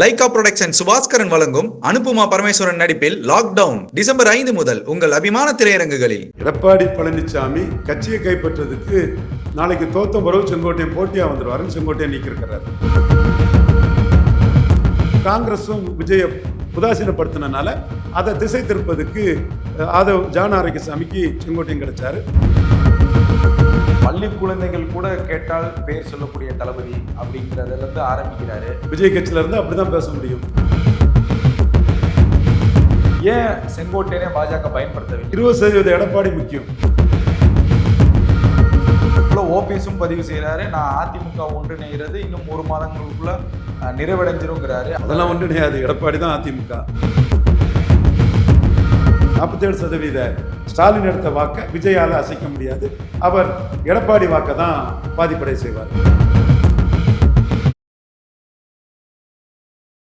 Lyca production Subaskaran வழங்கும் அனுப்புமா பரமேஸ்வரன் நடிப்பில் lockdown December ஐந்து முதல் உங்கள் அபிமான திரையரங்குகளில். எடப்பாடி பழனிசாமி கட்சியை கைப்பற்றதுக்கு நாளைக்கு தோத்த பிறகு செங்கோட்டையன் போட்டியா வந்துருவாருன்னு செங்கோட்டையன் நீக்கிருக்கிறார் காங்கிரஸும் விஜய உதாசீனப்படுத்தினால அதை திசை திருப்பதுக்கு அதை ஆதவ் ஜான ஆரோக்கியசாமிக்கு செங்கோட்டையன் கிடைச்சாரு. பள்ளி குழந்தைகள் கூட கேட்டால் பேர் சொல்லக்கூடிய தளபதி அப்படிங்கிறதுல இருந்து ஆரம்பிக்கிறாரு. விஜய் கட்சியில இருந்து அப்படிதான் பேச முடியும். ஏன் செங்கோட்டையனே பாஜக பயன்படுத்தவில்லை? இருபது சதவீத எடப்பாடி முக்கியம். ஓபிஎஸும் பதிவு செய்கிறாரு நான் அதிமுக ஒன்றிணைகிறது இன்னும் ஒரு மாதங்களுக்குள்ள நிறைவடைஞ்சிருங்கிறாரு. அதெல்லாம் ஒன்றிணையாது. எடப்பாடி தான் அதிமுக. நாற்பத்தேழு சதவீத ஸ்டாலின் எடுத்த வாக்கை விஜயால அசைக்க முடியாது. அவர் எடப்பாடி வாக்கை தான் பாதிப்படை செய்வார்.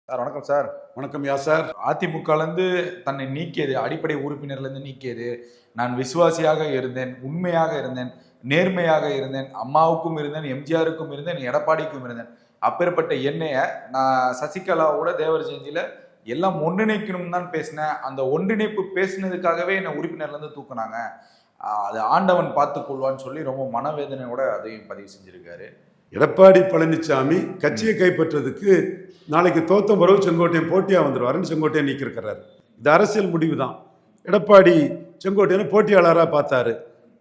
சார் வணக்கம் சார். வணக்கம் யா சார்? அதிமுகலேருந்து தன்னை நீக்கியது அடிப்படை உறுப்பினர்லேருந்து நீக்கியது. நான் விசுவாசியாக இருந்தேன் உண்மையாக இருந்தேன் நேர்மையாக இருந்தேன் அம்மாவுக்கும் இருந்தேன் எம்ஜிஆருக்கும் இருந்தேன் எடப்பாடிக்கும் இருந்தேன். அப்பேற்பட்ட எண்ணெயை நான் சசிகலாவோட தேவர் ஜெயந்தியில் எல்லாம் ஒன்றிணைக்கணும்னு தான் பேசினேன். அந்த ஒன்றிணைப்பு பேசினதுக்காகவே என்னை உறுப்பினர்லேருந்து தூக்குனாங்க. அது ஆண்டவன் பார்த்து கொள்வான்னு சொல்லி ரொம்ப மனவேதனையோட அதையும் பதிவு செஞ்சுருக்காரு. எடப்பாடி பழனிசாமி கட்சியை கைப்பற்றதுக்கு நாளைக்கு தோத்த பிறகு செங்கோட்டையன் போட்டியாக வந்துடுவாருன்னு செங்கோட்டையன் நீக்கிருக்கிறார் இது அரசியல் முடிவு தான் எடப்பாடி செங்கோட்டையனை போட்டியாளராக பார்த்தாரு.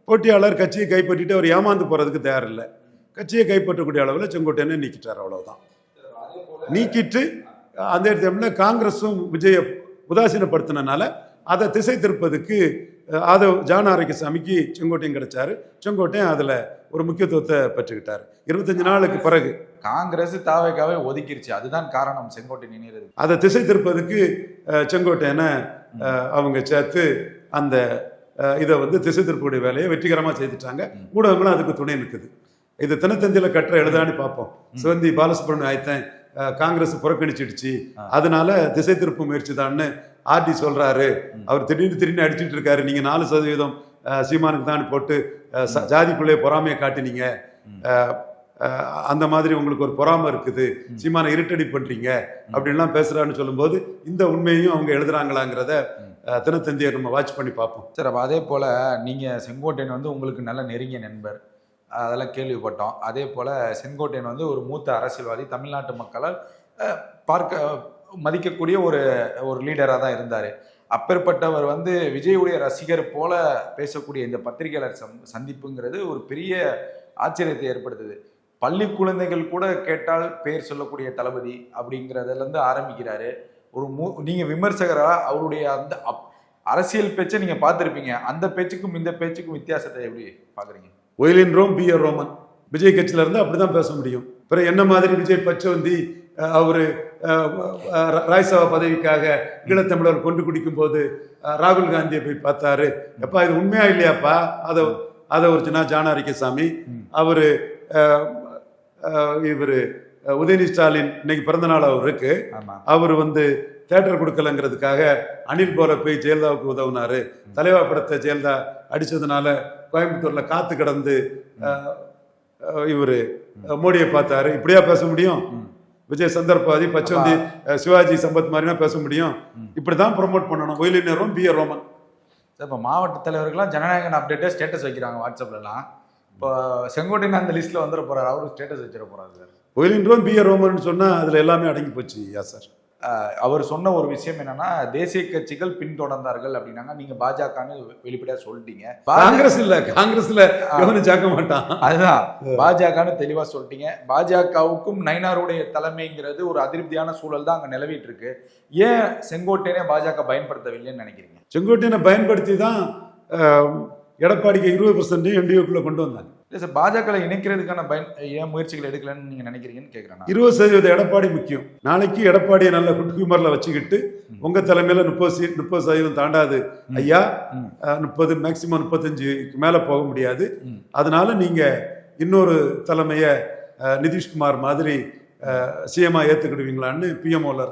போட்டியாளர் கட்சியை கைப்பற்றிட்டு அவர் ஏமாந்து போகிறதுக்கு தயாரில்லை. கட்சியை கைப்பற்றக்கூடிய அளவில் செங்கோட்டையனை நீக்கிட்டார் அவ்வளவுதான். நீக்கிட்டு அந்த இடத்துல காங்கிரஸும் விஜய உதாசீனப்படுத்தினால அதை திசை திருப்பதுக்கு ஆதவ் ஜான ஆரோக்கியசாமிக்கு செங்கோட்டையன் கிடைச்சாரு. செங்கோட்டையன் அதில் ஒரு முக்கியத்துவத்தை பெற்றுக்கிட்டார். இருபத்தஞ்சு நாளுக்கு பிறகு. காங்கிரஸ் தாவைக்காவே ஒதுக்கிருச்சு. அதுதான் காரணம் செங்கோட்டை நினைறது அதை திசை திருப்பதுக்கு செங்கோட்டையனை அவங்க சேர்த்து அந்த இதை வந்து திசை திருப்பக்கூடிய வேலையை வெற்றிகரமாக செய்துட்டாங்க. ஊடகங்களும் அதுக்கு துணை நிற்குது இது தினத்தந்தியில் கட்டுற எழுதான்னு பார்ப்போம். சிவந்தி பாலசுப்ரமணியம் ஆயத்தன் காங்கிரஸ் புறக்கணிச்சிடுச்சு. அதனால திசை திருப்பு முயற்சி தான்னு ஆர்டி சொல்றாரு. அவர் திடீர்னு திடீர்னு அடிச்சுட்டு இருக்காரு. நீங்க நாலு சதவீதம் சீமானுக்கு தான் போட்டு ச- ஜாதிக்குள்ளே பொறாமையை காட்டினீங்க. அந்த மாதிரி உங்களுக்கு ஒரு பொறாமை இருக்குது. சீமானை இருட்டடி பண்றீங்க. அப்படின்லாம் பேசுறான்னு சொல்லும்போது இந்த உண்மையையும் அவங்க எழுதுறாங்களாங்கிறத தினத்தந்தியை நம்ம வாட்ச் பண்ணி பார்ப்போம். சார் அப்போ அதே போல் நீங்கள் செங்கோட்டையன் வந்து உங்களுக்கு நல்ல நெருங்கிய நண்பர். அதெல்லாம் கேள்விப்பட்டோம். அதே போல் செங்கோட்டையன் வந்து ஒரு மூத்த அரசியல்வாதி தமிழ்நாட்டு மக்களால் பார்க்க மதிக்கக்கூடிய ஒரு ஒரு லீடராக தான் இருந்தார். அப்பேற்பட்டவர் வந்து விஜயுடைய ரசிகர் போல பேசக்கூடிய இந்த பத்திரிகையாளர் சந் சந்திப்புங்கிறது ஒரு பெரிய ஆச்சரியத்தை ஏற்படுத்துது. பள்ளி குழந்தைகள் கூட கேட்டால் பேர் சொல்லக்கூடிய தளபதி அப்படிங்கிறதுலேருந்து ஆரம்பிக்கிறாரு. ஒரு மூ நீங்கள் விமர்சகராக அவருடைய அந்த அப்- அரசியல் பேச்சை நீங்கள் பார்த்துருப்பீங்க. அந்த பேச்சுக்கும் இந்த பேச்சுக்கும் வித்தியாசத்தை எப்படி பார்க்குறீங்க? ஒயிலின் ரோம் பி ரோமன். விஜய் கட்சியில இருந்து அப்படிதான் பேச முடியும். பிறகு என்ன மாதிரி விஜய் பச்சவந்தி அவரு ராய்சபா பதவிக்காக ஈழத்தமிழர் கொண்டு குடிக்கும் போது ராகுல் காந்தியை போய் பார்த்தாரு. எப்பா இது உண்மையா இல்லையாப்பா? அதை அதை ஒரு சின்ன ஜானாரிக்கசாமி அவரு இவரு உதயநிதி ஸ்டாலின் இன்னைக்கு பிறந்த நாள் அவருக்கு அவர் வந்து தேட்டர் கொடுக்கலங்கிறதுக்காக அனில் போல போய் ஜெயலலிதாவுக்கு உதவுனாரு. தலைவா படத்தை ஜெயலலிதா அடிச்சதுனால கோயம்புத்தூர்ல காத்து கிடந்து இவரு மோடியை பார்த்தாரு. இப்படியா பேச முடியும்? விஜய் சந்தர்பாதி பச்சவந்தி அஹ், சிவாஜி சம்பத் மாதிரினா பேச முடியும். இப்படிதான் ப்ரோமோட் பண்ணணும். ஒயிலினரும் பி ரோமன். சார் இப்போ மாவட்ட தலைவர்கள்லாம் ஜனநாயகன் அப்டேட்டை ஸ்டேட்டஸ் வைக்கிறாங்க வாட்ஸ்அப்லலாம். இப்போ செங்கோட்டையன் அந்த லிஸ்ட்டில் வந்துட போகிறார் அவரும் ஸ்டேட்டஸ் வச்சிட போகிறாரு சார். ஒயிலின் பி ஆர் ரோமன் சொன்னா அதுல எல்லாமே அடங்கி போச்சு யா சார். அவர் சொன்ன ஒரு விஷயம் என்னன்னா தேசிய கட்சிகள் பின்தொடர்ந்தார்கள் அப்படின்னாங்க. நீங்க பாஜகன்னு வெளிப்படையா சொல்லிட்டீங்க. காங்கிரஸ் இல்ல காங்கிரஸ்ல எவனும் சேர்க்க மாட்டான். அதுதான். பாஜகன்னு தெளிவா சொல்லிட்டீங்க. பாஜகவுக்கும் நைனாருடைய தலைமைங்கிறது ஒரு அதிருப்தியான சூழல் தான் அங்க நிலவிட்டு இருக்கு ஏன் செங்கோட்டையனே பாஜக பயன்படுத்தவில்லைன்னு நினைக்கிறீங்க? செங்கோட்டையனை பயன்படுத்தி தான் எடப்பாடிக்கு இருபது பர்சன்ட் என்டிஓக்குள்ள கொண்டு வந்தாங்க. இல்லை சார் பாஜக இணைக்கிறதுக்கான பயன் ஏன் முயற்சிகள் எடுக்கலன்னு நீங்க நினைக்கிறீங்கன்னு கேட்குறேன் இருபது சதவீத எடப்பாடி முக்கியம். நாளைக்கு எடப்பாடியை நல்ல குட் ஹியூமர்ல வச்சுக்கிட்டு உங்க தலைமையில முப்பது சீட் முப்பது சதவீதம் தாண்டாது. ஐயா முப்பது மேக்சிமம் முப்பத்தஞ்சுக்கு மேல போக முடியாது. அதனால நீங்க இன்னொரு தலைமைய நிதிஷ்குமார் மாதிரி சிஎம்ஆ ஏத்துக்கிடுவீங்களான்னு பிஎம்ஓல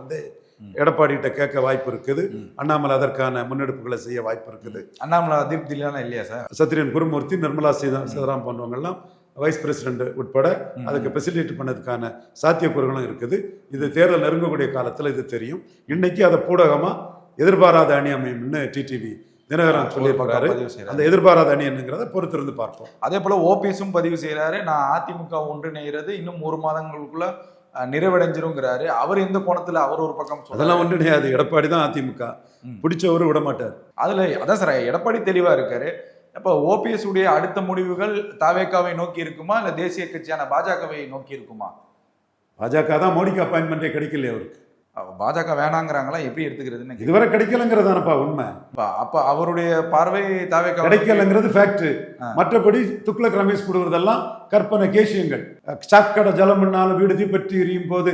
இருந்து எடப்பாடி கிட்ட கேட்க வாய்ப்பு இருக்குது அண்ணாமலை அதற்கான முன்னெடுப்புகளை செய்ய வாய்ப்பு இருக்குது அண்ணாமலை அதிருப்திலாம் இல்லையா சார்? சத்ரியன் குருமூர்த்தி நிர்மலா சீதா சீதாராம் போன்றவங்கெல்லாம் வைஸ் பிரசிடென்ட் உட்பட அதுக்கு ஃபெசிலிட்டேட் பண்ணதுக்கான சாத்தியக்கூறுகளும் இருக்குது. இது தேர்தல் நெருங்கக்கூடிய காலத்தில் இது தெரியும். இன்னைக்கு அதை பூடகமாக எதிர்பாராத அணி அமையும்னு டிடிவி தினகரன் செய்றாரு. அந்த எதிர்பாராத அணி என்னங்கிறத பொறுத்திருந்து பார்ப்போம். அதே போல ஓபிஎஸும் பதிவு செய்யறாரு நான் அதிமுக ஒன்றிணைகிறது. இன்னும் ஒரு மாதங்களுக்குள்ள நிறைவடைஞ்சிருங்கிறாரு. அவர் எந்த கோணத்துல அவர் ஒரு பக்கம். அதெல்லாம் ஒன்று கிடையாது. எடப்பாடி தான் அதிமுக. பிடிச்சவரு விட மாட்டார். அதுல அதான் சார் எடப்பாடி தெளிவா இருக்காரு. அப்ப ஓபிஎஸ் உடைய அடுத்த முடிவுகள் தாவேக்காவை நோக்கி இருக்குமா? இல்ல தேசிய கட்சியான பாஜகவை நோக்கி இருக்குமா? பாஜக தான் மோடிக்கு அப்பாயின்மெண்ட்டே கிடைக்கல அவருக்கு. பாஜக வேணாங்கிறாங்களா? எப்படி எடுத்துக்கிறதுன்னு. இதுவரை கிடைக்கலங்கிறதானப்பா உண்மை. அப்ப அவருடைய பார்வை தாவேக்கா கிடைக்கலங்கிறது ஃபேக்ட். மற்றபடி துக்ளக் ரமேஷ் கொடுவதெல்லாம் கற்பனை கேசியங்கள். சாக்கடை ஜலம் பண்ணாலும் வீடு தீப்பற்றி எரியும் போது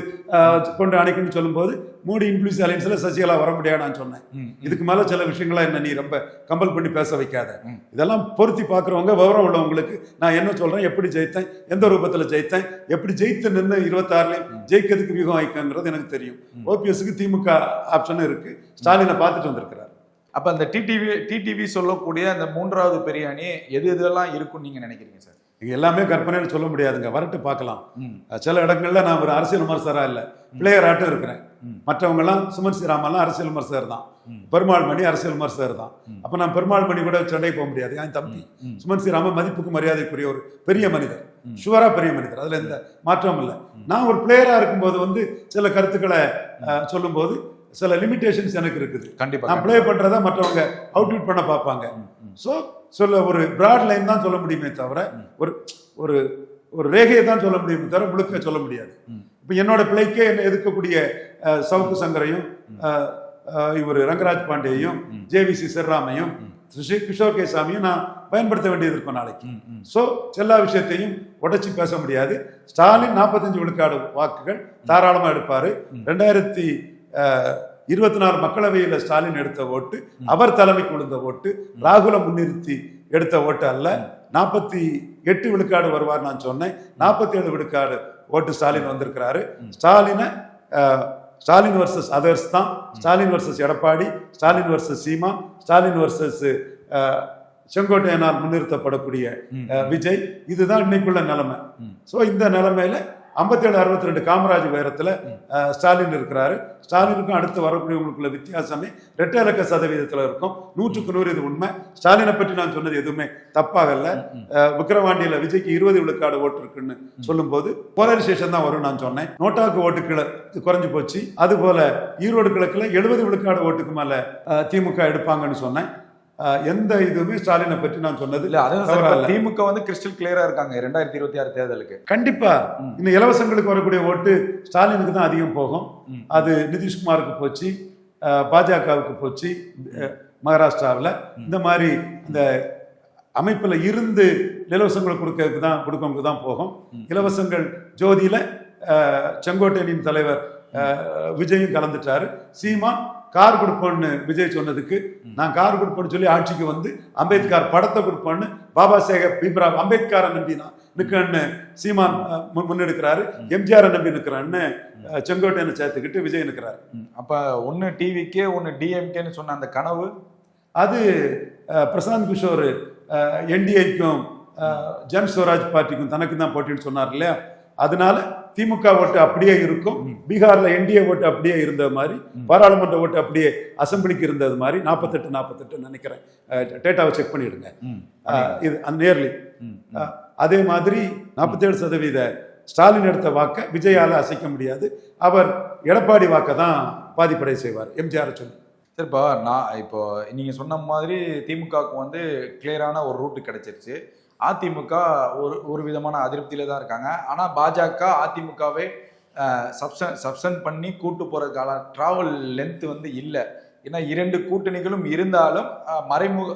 கொண்டு அணைக்குன்னு சொல்லும்போது மோடி இன்ஃபுளுஸ் அலைன்ஸ்ல சசிகலா வர முடியாது நான் சொன்னேன். இதுக்கு மேல சில விஷயங்களா என்ன நீ ரொம்ப கம்பல் பண்ணி பேச வைக்காத. இதெல்லாம் பொருத்தி பார்க்குறவங்க விவரம் உள்ளவங்களுக்கு நான் என்ன சொல்றேன் எப்படி ஜெயித்தேன் எந்த ரூபத்துல ஜெயித்தேன் எப்படி ஜெயித்து நின்று இருபத்தாறுலையும் ஜெயிக்கிறதுக்கு வியூகம் ஆயிக்கங்கிறது எனக்கு தெரியும். ஓபிஎஸ்க்கு திமுக ஆப்ஷனும் இருக்கு. ஸ்டாலினை பார்த்துட்டு வந்திருக்கிறார். அப்ப அந்த டிடிவி டிடிவி சொல்லக்கூடிய அந்த மூன்றாவது பெரிய அணி எது எதெல்லாம் இருக்கும்னு நீங்க நினைக்கிறீங்க சார்? எல்லாமே கற்பனைன்னு சொல்ல முடியாதுங்க. வரட்டு பார்க்கலாம். சில இடங்கள்ல நான் ஒரு அரசியல் விமர்சகரா இல்ல. பிளேயர் ஆட்டம் இருக்கிறேன். ம். மற்றவங்க எல்லாம் சுமன் ஸ்ரீராமெல்லாம் அரசியல் விமர்சகர் தான். பெருமாள் மணி அரசியல் விமர்சகர் தான். அப்ப நான் பெருமாள் மணி கூட சண்டை போக முடியாது. என் தம்பி. சுமன் ஸ்ரீராம மதிப்புக்கு மரியாதைக்குரிய ஒரு பெரிய மனிதர். ஷுவரா பெரிய மனிதர். அதுல எந்த மாற்றமும் இல்லை. நான் ஒரு பிளேயரா இருக்கும்போது வந்து சில கருத்துக்களை சொல்லும்போது சில லிமிடேஷன்ஸ் எனக்கு இருக்குது. கண்டிப்பா நான் ப்ளே. பண்றதை மற்றவங்க அவுட்விட் பண்ண பார்ப்பாங்க. ஸோ சொல்ல ஒரு பிராட் லைன் தான் சொல்ல முடியுமே தவிர. ஒரு ஒரு ஒரு ரேகையை தான் சொல்ல முடியுமே தவிர முழுக்க சொல்ல முடியாது. இப்போ என்னோட பிள்ளைக்கே என்னை எதிர்க்கக்கூடிய சவுக்கு சங்கரையும் இவர் ரங்கராஜ் பாண்டேயும். ஜேவிசி சிவராமையும் ம். ஸ்ரீ கிஷோர் கே சாமியும் நான் பயன்படுத்த வேண்டியது இருக்கும் நாளைக்கு. ஸோ எல்லா விஷயத்தையும் உடைச்சி பேச முடியாது ஸ்டாலின் நாற்பத்தஞ்சு விழுக்காடு வாக்குகள் தாராளமாக எடுப்பாரு. ரெண்டாயிரத்தி இருபத்தி நாலு மக்களவையில் ஸ்டாலின் எடுத்த ஓட்டு. அவர் தலைமைக்கு விழுந்த ஓட்டு ராகுலை முன்னிறுத்தி எடுத்த ஓட்டு அல்ல நாற்பத்தி எட்டு விழுக்காடு வருவார் நான் சொன்னேன் நாற்பத்தி ஏழு விழுக்காடு ஓட்டு ஸ்டாலின் வந்திருக்கிறாரு. ஸ்டாலினை ஸ்டாலின் வர்சஸ் அதர்ஸ் தான் Stalin versus Edappadi Stalin versus Seeman Stalin versus செங்கோட்டையனால் முன்னிறுத்தப்படக்கூடிய விஜய் இதுதான் இன்னைக்குள்ள நிலைமை. ஸோ இந்த நிலைமையில ஐம்பத்தேழு அறுபத்தி ரெண்டு காமராஜ் உயரத்தில் ஸ்டாலின் இருக்கிறாரு. ஸ்டாலினுக்கும் அடுத்து வரக்கூடியவங்களுக்குள்ள வித்தியாசமே ரெட்டை இலக்க சதவீதத்தில் இருக்கும். நூற்றுக்கு நூறு இது உண்மை. ஸ்டாலினை பற்றி நான் சொன்னது எதுவுமே தப்பாகல ம். விஜய்க்கு இருபது விழுக்காடு ஓட்டு இருக்குன்னு சொல்லும்போது போலரைசேஷன் தான் வரும் நான் சொன்னேன். நோட்டாக்கு ஓட்டுக்களை குறைஞ்சு போச்சு. அதுபோல ஈரோடு கிழக்கில் எழுபது விழுக்காடு ஓட்டுக்கு மேலே திமுக எடுப்பாங்கன்னு சொன்னேன். எந்த இதுவுமே ஸ்டாலினை பற்றி நான் சொன்னது இல்ல. திமுக வந்து கிறிஸ்டல் கிளியரா இருக்காங்க ரெண்டாயிரத்தி இருபத்தி ஆறு தேர்தலுக்கு கண்டிப்பா ம். இந்த இலவசங்களுக்கு வரக்கூடிய ஓட்டு ஸ்டாலினுக்கு தான் அதிகம் போகும். அது நிதிஷ்குமாருக்கு போச்சு பாஜகவுக்கு போச்சு மகாராஷ்டிராவில் இந்த மாதிரி இந்த அமைப்பில் இருந்து இலவசங்களை கொடுக்கறதுக்கு தான் கொடுக்கறவங்களுக்கு தான் போகும். இலவசங்கள் ஜோதியில செங்கோட்டையனின் தலைவர் விஜயும் கலந்துட்டாரு சீமான் கார் கொடுப்போன்னு விஜய் சொன்னதுக்கு நான் கார் கொடுப்பேன்னு சொல்லி ஆட்சிக்கு வந்து அம்பேத்கர் படத்தை கொடுப்பேன்னு பாபா சாஹேப் பீம்ராவ் அம்பேத்கரை நம்பி நான் நிற்கன்னு சீமான் முன்னெடுக்கிறாரு. எம்ஜிஆரை நம்பி நிற்கிறான்னு செங்கோட்டையனை சேர்த்துக்கிட்டு விஜய் நிற்கிறாரு. அப்ப ஒன்னு டிவிக்கே ஒன்னு டிஎம்கேன்னு சொன்ன அந்த கனவு? அது பிரசாந்த் கிஷோர் என்டிஐக்கும் ஜன் ஸ்வராஜ் பார்ட்டிக்கும் தனக்கு தான் போட்டின்னு சொன்னார் இல்லையா? அதனால திமுக ஓட்டு அப்படியே இருக்கும். பீகார்ல என்டிஏ ஓட்டு அப்படியே இருந்த மாதிரி. பாராளுமன்ற ஓட்டு அப்படியே அசம்பிளிக்கு இருந்தது மாதிரி நாற்பத்தெட்டு நாற்பத்தெட்டு நினைக்கிறேன். டேட்டாவை செக் பண்ணிடுங்க. இது நேர்லி. அதே மாதிரி நாற்பத்தேழு சதவீத ஸ்டாலின் எடுத்த வாக்கை விஜயால அசைக்க முடியாது. அவர் எடப்பாடி வாக்கை தான் பாதிப்படை செய்வார். எம்ஜிஆர் சொல்லி. சரி இப்போ நான் இப்போ நீங்க சொன்ன மாதிரி திமுகவுக்கு வந்து கிளியரான ஒரு ரூட் கிடைச்சிருச்சு. அதிமுக ஒரு ஒரு விதமான அதிருப்தியில தான் இருக்காங்க. ஆனா பாஜக அதிமுகவை சப்சன் சப்சன் பண்ணி கூட்டு போறதுக்கான டிராவல் லென்த் வந்து இல்லை. ஏன்னா இரண்டு கூட்டணிகளும் இருந்தாலும் மறைமுக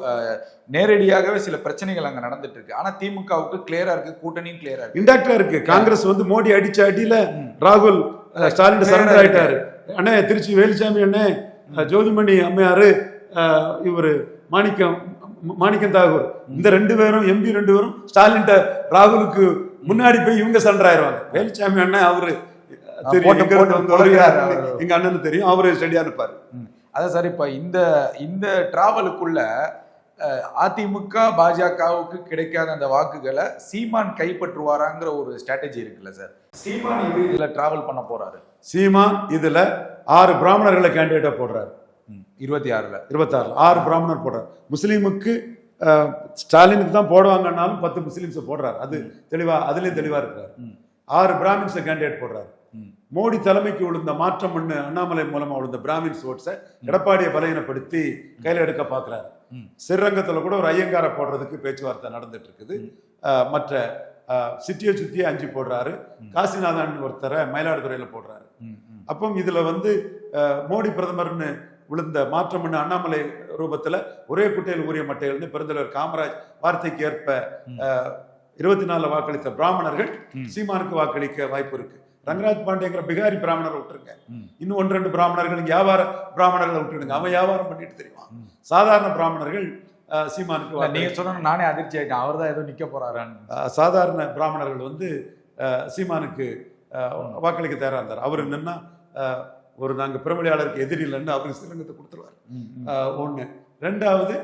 நேரடியாகவே சில பிரச்சனைகள் அங்க நடந்துட்டு இருக்கு ஆனா திமுகவுக்கு கிளியரா இருக்கு கூட்டணியும் கிளியரா இருக்கு. இன்டாக்டா இருக்கு. காங்கிரஸ் வந்து மோடி அடிச்ச அடியில. ராகுல் ஸ்டாலின் சரண்டர். ஆயிட்டாரு. அண்ணே திருச்சி வேலுசாமி அண்ணே ஜோதிமணி அம்மையாரு இவரு மாணிக்கம் மாணிக்கம் தாகூர். இந்த ரெண்டு பேரும் எம்பி ரெண்டு பேரும் ஸ்டாலின் ராகுலுக்கு முன்னாடி போய் இவங்க சரண்டர் ஆயிருவாங்க வேலுசாமி அண்ணன் அவரு எங்க அண்ணனுக்கு தெரியும். அவரு ஸ்டடியா இருப்பாரு. அதான் சார் இப்போ இந்த இந்த டிராவலுக்குள்ள அதிமுக பாஜகவுக்கு கிடைக்காத அந்த வாக்குகளை சீமான் கைப்பற்றுவாராங்கிற ஒரு ஸ்ட்ராட்டஜி இருக்குல்ல சார். சீமான் இதுல டிராவல் பண்ண போறாரு? சீமா இதுல ஆறு பிராமணர்களை கேண்டிடேட்டா போடுறாரு. இருபத்தி ஆறுல. இருபத்தாறுல ஆறு பிராமணர் போடுறாரு. முஸ்லீமுக்கு ஸ்டாலினுக்கு தான் போடுவாங்கன்னாலும் பத்து முஸ்லீம்ஸை போடுறாரு. அது தெளிவா அதுலயும் தெளிவா இருக்கிறாரு. ஆறு பிராமின்ஸை கேண்டிடேட் போடுறாரு. மோடி தலைமைக்கு விழுந்த மாற்றம் ஒண்ணு அண்ணாமலை மூலமா விழுந்த பிராமின்ஸ் ஓட்ஸை எடப்பாடியை பலகீனப்படுத்தி கையில எடுக்க பாக்குறாரு. ம். சிறங்கத்துல கூட ஒரு ஐயங்காரை போடுறதுக்கு பேச்சுவார்த்தை நடந்துட்டு இருக்குது மற்ற சிட்டியை சுத்தியே அஞ்சு போடுறாரு. காசிநாதன் ஒருத்தரை மயிலாடுதுறையில போடுறாரு. அப்போ இதுல வந்து மோடி பிரதமர்னு விழுந்த மாற்றம் என்ன அண்ணாமலை ரூபத்துல ஒரே குட்டையில் ஊறிய மட்டைகள்னு பெருந்தலைவர் காமராஜ் வார்த்தைக்கு ஏற்ப இருபத்தி நாலுல வாக்களித்த பிராமணர்கள். சீமானுக்கு வாக்களிக்க வாய்ப்பு இருக்கு. ரங்கராஜ் பாண்டேங்கிற பிகாரி பிராமணரை விட்டுருங்க. இன்னும் ஒன்று ரெண்டு பிராமணர்கள் வியாபார பிராமணர்களை விட்டுடுங்க. அவன் வியாபாரம் பண்ணிட்டு தெரியுமா? ம். சாதாரண பிராமணர்கள் சீமானுக்கு நீங்க சொன்ன நானே அதிர்ச்சி ஆயிட்டேன். அவர் தான் ஏதோ நிக்க போறாரான்னு சாதாரண பிராமணர்கள் வந்து சீமானுக்கு வாக்களிக்க தயாரா இருந்தார். அவர் என்னன்னா அஹ், ஒரு நாங்க பிரபலியாளருக்கு எதிரி இல்லைன்னு அவருக்கு சிறங்கத்தை கொடுத்துருவார். ஒண்ணு. ரெண்டாவது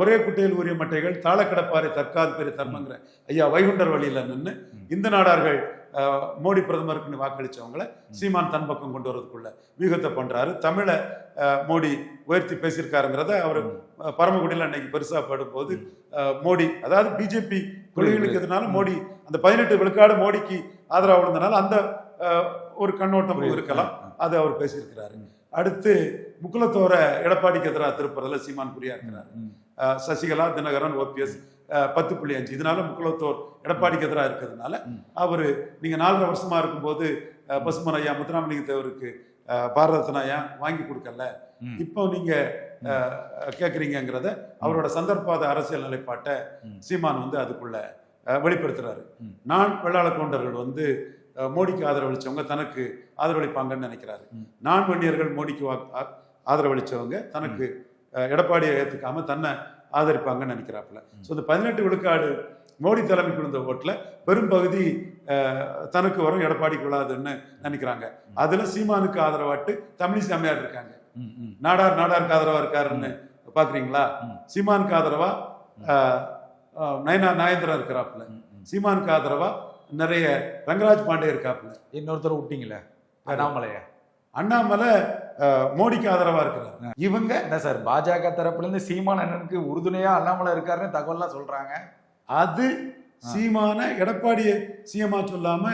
ஒரே குட்டையில் உரிய மட்டைகள் தாளக்கடப்பாறை தற்காது பெரிய தர்மங்கிற. ஐயா வைகுண்டர் வழியில நின்று இந்த நாடார்கள் மோடி பிரதமருக்கு வாக்களிச்சவங்கள சீமான் தன் பக்கம் கொண்டு வரதுக்குள்ள வியூகத்தை பண்றாரு. தமிழை மோடி உயர்த்தி பேசியிருக்காருங்கிறத அவர் பரமக்குடியில் அன்னைக்கு பெருசா படும்போது மோடி அதாவது பிஜேபி கொள்கைகளுக்கு எதிரால மோடி அந்த பதினெட்டு விழுக்காடு மோடிக்கு ஆதரவு விழுந்தனால அந்த ஒரு கண்ணோட்டம். இருக்கலாம். அது அவர் பேசியிருக்கிறாரு அடுத்து முக்குலத்தோர எடப்பாடிக்கு எதிராக திருப்பதில் சீமான் குறியா இருக்கிறார் சசிகலா தினகரன் ஓபிஎஸ் பத்து புள்ளி அஞ்சு இதனால முக்குலத்தோர் எடப்பாடிக்கு எதிராக இருக்கிறதுனால. அவர் நீங்க நாலரை வருஷமா இருக்கும்போது பசுமன் ஐயா முத்துராமலிங்க தேவருக்கு அஹ், பாரத ரத்னா ஏன் வாங்கி கொடுக்கல. இப்போ நீங்க அஹ், கேக்குறீங்கங்கிறத அவரோட சந்தர்ப்பாத அரசியல் நிலைப்பாட்டை. சீமான் வந்து அதுக்குள்ள வெளிப்படுத்துறாரு. நான் வெள்ளாள கவுண்டர்கள் வந்து மோடிக்கு ஆதரவளிச்சவங்க தனக்கு ஆதரவளிப்பாங்கன்னு நினைக்கிறாரு. நான் வன்னியர்கள் மோடிக்கு வாக்- ஆ- ஆதரவளிச்சவங்க தனக்கு எடப்பாடியை ஏத்துக்காம தன்னை ஆதரிப்பாங்கன்னு நினைக்கிறாப்புல. ஸோ இந்த பதினெட்டு விழுக்காடு மோடி தலைமைக்கு விழுந்த ஓட்டுல பெரும்பகுதி தனக்கு வரும் எடப்பாடிக்கு விழாதுன்னு நினைக்கிறாங்க. அதுல சீமானுக்கு ஆதரவாட்டு தமிழிசை அம்மையார் இருக்காங்க. நாடார் நாடாருக்கு ஆதரவா இருக்காருன்னு பாக்குறீங்களா? ம். சீமானுக்கு ஆதரவா நயனா நாயந்திரா இருக்கிறாப்புல. சீமானுக்கு ஆதரவா நிறைய ரங்கராஜ் பாண்டே இருக்காப்புல. இன்னொருத்தர் விட்டீங்களே? அண்ணாமலையா? அண்ணாமலை மோடிக்கு ஆதரவா இருக்கிறார். இவங்க என்ன சார் பாஜக தரப்புல இருந்து சீமான் அண்ணனுக்கு உறுதுணையா அண்ணாமலை இருக்காருன்னு தகவல்லாம் சொல்றாங்க? அது சீமான எடப்பாடியை சிஎம்மா சொல்லாம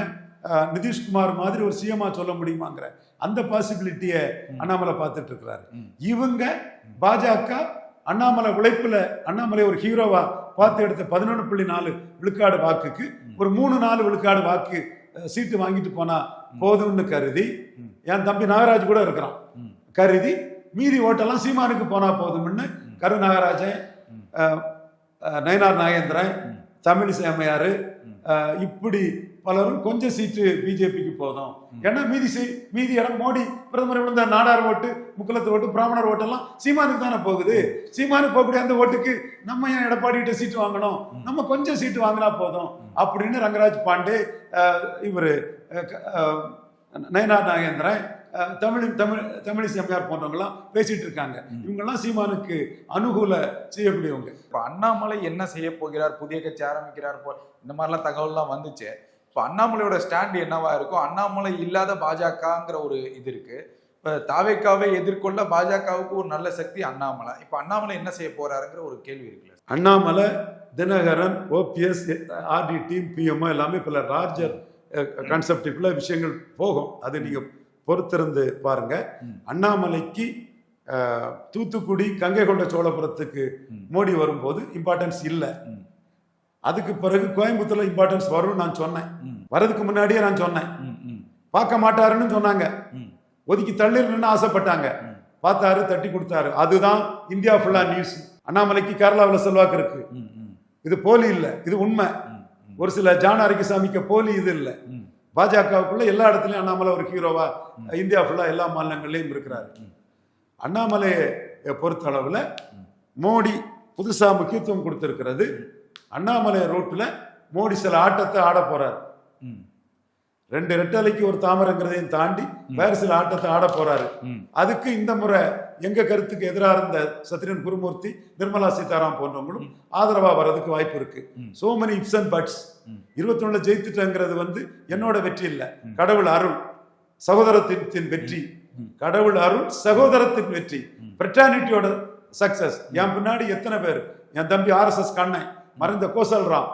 நிதிஷ்குமார் மாதிரி ஒரு சிஎம்மா சொல்ல முடியுமாங்கிற அந்த பாசிபிலிட்டியை. அண்ணாமலை பார்த்துட்டு இருக்கிறாரு. இவங்க பாஜக அண்ணாமலை உழைப்புல அண்ணாமலை ஒரு ஹீரோவா பார்த்து எடுத்த பதினொன்று புள்ளி நாலு விழுக்காடு வாக்குக்கு ஒரு மூணு நாலு விழுக்காடு வாக்கு சீட்டு வாங்கிட்டு போனா போதும்னு கருதி என் தம்பி நாகராஜ் கூட இருக்கிறான். கருதி மீதி ஓட்டெல்லாம் சீமானுக்கு போனா போதும்னு கரு நாகராஜன் நயனார் நாகேந்திரன் தமிழிசை அம்மையாரு இப்படி பலரும் கொஞ்சம் சீட்டு பிஜேபிக்கு போதும். ஏன்னா மீதி சீ- மீதி இடம் மோடி பிரதமர் விழுந்த நாடார் ஓட்டு முக்குலத்து ஓட்டு பிராமணர் ஓட்டெல்லாம் சீமானுக்கு தானே போகுது. சீமானுக்கு போகக்கூடிய அந்த ஓட்டுக்கு நம்ம ஏன் எடப்பாடி கிட்ட சீட்டு வாங்கணும்? நம்ம கொஞ்சம் சீட்டு வாங்கினா போதும். அப்படின்னு ரங்கராஜ் பாண்டே இவரு நயனார் நாகேந்திரன் தமிழ் தமிழ் தமிழிசை அம்மையார் போன்றவங்கலாம் பேசிட்டு இருக்காங்க. இவங்கெல்லாம் சீமானுக்கு அனுகூல செய்யக்கூடியவங்க. இப்ப அண்ணாமலை என்ன செய்ய போகிறார்? புதிய கட்சி ஆரம்பிக்கிறார் போ இந்த மாதிரிலாம் தகவல்லாம் வந்துச்சு. இப்ப அண்ணாமலையோட ஸ்டாண்ட் என்னவா இருக்கும் அண்ணாமலை இல்லாத பாஜகங்கிற ஒரு இது இருக்கு. இப்ப தாவேக்காவை எதிர்கொள்ள பாஜகவுக்கு ஒரு நல்ல சக்தி அண்ணாமலை. இப்ப அண்ணாமலை என்ன செய்ய போறாருங்கிற ஒரு கேள்வி இருக்குல்ல Annamalai Dinakaran OPS RT team PMO எல்லாமே பல லார்ஜர் கான்செப்டுக்குள்ள விஷயங்கள் போகும். அது நீங்க பொறுத்திருந்து பாருங்க. அண்ணாமலைக்கு தூத்துக்குடி கங்கை கொண்ட சோழபுரத்துக்கு. மோடி வரும்போது இம்பார்ட்டன்ஸ் இல்லை. அதுக்கு பிறகு கோயம்புத்தூர்ல இம்பார்ட்டன்ஸ் வரும்னு நான் சொன்னேன். வரதுக்கு முன்னாடியே நான் சொன்னேன். பார்க்க மாட்டாருன்னு சொன்னாங்க. ம், ஒதுக்கி தள்ளிடணும்னு ஆசைப்பட்டாங்க. பார்த்தாரு தட்டி கொடுத்தாரு. அதுதான் இந்தியா ஃபுல்லா நியூஸ் அண்ணாமலைக்கு கேரளாவில் செல்வாக்கு இருக்கு. இது போலி இல்லை. இது உண்மை. ஒரு சில ஜான் அரிக்கசாமிக்கு போலி இது இல்லை. பாஜகவுக்குள்ள எல்லா இடத்துலையும் அண்ணாமலை ஒரு ஹீரோவா இந்தியா ஃபுல்லா எல்லா மாநிலங்கள்லையும் இருக்கிறாரு. அண்ணாமலையை பொறுத்த அளவில் மோடி புதுசாக முக்கியத்துவம் கொடுத்துருக்கிறது. அண்ணாமலை ரோட்ல மோடி சில ஆட்டத்தை ஆட போறாரு. ம், ரெண்டு ரெட்டலைக்கு ஒரு தாமரைங்கிறதையும் தாண்டி வேறு சில ஆட்டத்தை ஆட போறாரு. அதுக்கு இந்த முறை எங்க கருத்துக்கு எதிராக இருந்த சத்ரியன் குருமூர்த்தி நிர்மலா சீதாராம் போன்றவங்களும் ஆதரவா வர்றதுக்கு வாய்ப்பு இருக்கு. So many ifs and buts. இருபத்தி ஜெயித்துட்டங்கிறது வந்து என்னோட வெற்றி இல்ல. கடவுள் அருள் சகோதரத்தின் வெற்றி. கடவுள் அருள் சகோதரத்தின் வெற்றி. பிரிட்டானிட்டியோட சக்சஸ் என் பின்னாடி எத்தனை பேர்? என் தம்பி ஆர்எஸ்எஸ் கண்ணன். மறைந்த கோசல் ராம்.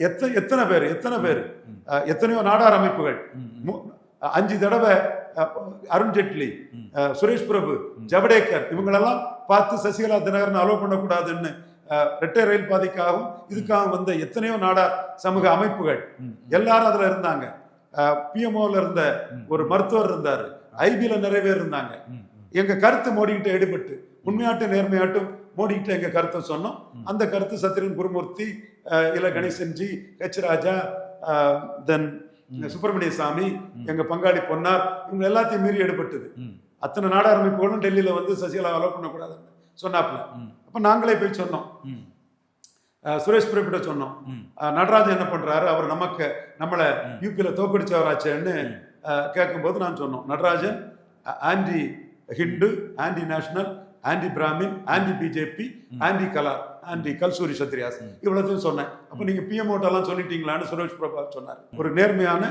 எத்தனை எத்தனை பேர்? எத்தனை பேர் எத்தனையோ நாடார் அமைப்புகள். அஞ்சு தடவை அஹ், அருண் ஜேட்லி ம். அஹ், சுரேஷ் பிரபு ஜவடேக்கர் இவங்களெல்லாம் பார்த்து சசிகலா தினகரன் அலோவ் பண்ணக்கூடாதுன்னு அஹ், இரட்டை ரயில் பாதைக்காகவும் இதுக்காக வந்த எத்தனையோ நாடார் சமூக அமைப்புகள். எல்லாரும் அதுல இருந்தாங்க. பிஎம்ஓல இருந்த. ஒரு மருத்துவர் இருந்தாரு. ஐபில நிறைய பேர் இருந்தாங்க. எங்க கருத்து மோடிக்கிட்ட எடுபட்டு உண்மையாட்டும் நேர்மையாட்டும் மோடிக்கிட்ட எங்க கருத்தை சொன்னோம். அந்த கருத்து சத்யன் குருமூர்த்தி இல கணேசன்ஜி ஹெச் ராஜா தென். சுப்பிரமணிய சாமி. எங்க பங்காளி பொன்னார் இவங்க எல்லாத்தையும் மீறி எடுபட்டது. அத்தனை நாடார் அமைப்புகளும் டெல்லியில வந்து சசிகலா அலோவ் பண்ணக்கூடாதுன்னு சொன்னாப்ல ம். அப்ப நாங்களே போய் சொன்னோம் சுரேஷ் பிரபிட்ட சொன்னோம் நடராஜன் என்ன பண்றாரு அவர் நமக்கு நம்மளை. யூபியில தோக்கடிச்சவராச்சேன்னு கேட்கும்போது நான் சொன்னோம் Natarajan anti Hindu anti national anti Brahmin anti BJP. Anti Galar anti Kalachuri சத்ரியாஸ். இவ்வளத்தையும் சொன்னேன். அப்ப நீங்க பிஎம் எல்லாம் சொல்லிட்டீங்களான்னு சுரேஷ் பிரபா சொன்னார். ஒரு நேர்மையான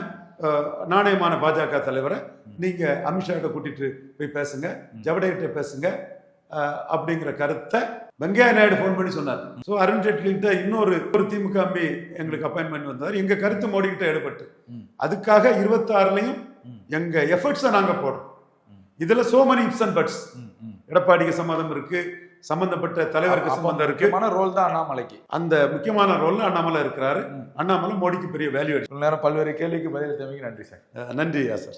நாணயமான பாஜக தலைவரை நீங்க அமித்ஷாட்ட கூட்டிட்டு போய் பேசுங்க ஜவடேகிட்ட பேசுங்க அப்படிங்கிற கருத்தை வெங்கையா நாயுடு ஃபோன் பண்ணி சொன்னார். ஸோ அருண் ஜேட்லிகிட்ட இன்னொரு ஒரு திமுக எம்பி எங்களுக்கு அப்பாயின்மெண்ட் வந்தார். எங்க கருத்து மோடிக்கிட்ட எடுபட்டு. ம். அதுக்காக இருபத்தாறுலையும் ம். எங்க எஃபர்ட்ஸை நாங்க போடுறோம். இதுல so many ifs and buts. எடப்பாடிக்கு சம்மந்தம் இருக்கு சம்பந்தப்பட்ட தலைவருக்கு சம்பந்தம் இருக்கு. முக்கியமான ரோல் தான் அண்ணாமலைக்கு. அந்த முக்கியமான ரோல்ல அண்ணாமலை இருக்கிறாரு. அண்ணாமலை மோடிக்கு பெரிய வேல்யூ நேரம் பல்வேறு கேள்விக்கு பதில் தேவைக்கு நன்றி சார். நன்றி சார்?